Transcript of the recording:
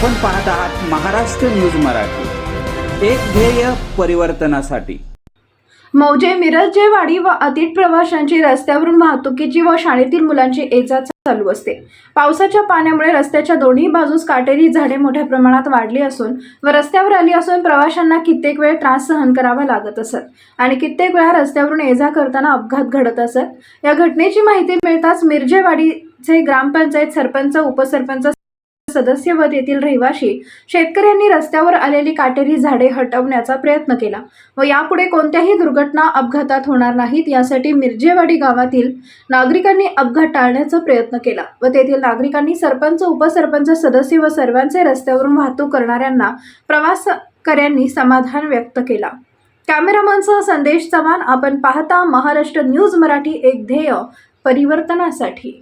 आपण पाहत आहात महाराष्ट्र न्यूज मराठी. एक ध्येय परिवर्तनासाठी. मौजे मिरजेवाडी व अतिट प्रवाशांची रस्त्यावरून वाहतुकीची व शाळेतील मुलांची ये चालू असते. पावसाच्या पाण्यामुळे रस्त्याच्या दोन्ही बाजूस काटेरी झाडे मोठ्या प्रमाणात वाढली असून व रस्त्यावर आली असून प्रवाशांना कित्येक वेळ त्रास सहन करावा लागत असत आणि कित्येक वेळा रस्त्यावरून ये जा करताना अपघात घडत असत. या घटनेची माहिती मिळताच मिरजेवाडीचे ग्रामपंचायत सरपंच उपसरपंच सदस्य व तेथील रहिवाशी शेतकऱ्यांनी रस्त्यावर आलेली काटेरी झाडे हटवण्याचा प्रयत्न केला व यापुढे कोणत्याही दुर्घटना अपघातात होणार नाहीत यासाठी मिरजेवाडी गावातील नागरिकांनी अपघात टाळण्याचा प्रयत्न केला व तेथील नागरिकांनी सरपंच उपसरपंच सदस्य व सर्वांचे रस्त्यावरून वाहतूक करणाऱ्यांना प्रवासकऱ्यांनी समाधान व्यक्त केला. कॅमेरामनसह संदेश चव्हाण आपण पाहता महाराष्ट्र न्यूज मराठी एक ध्येय परिवर्तनासाठी.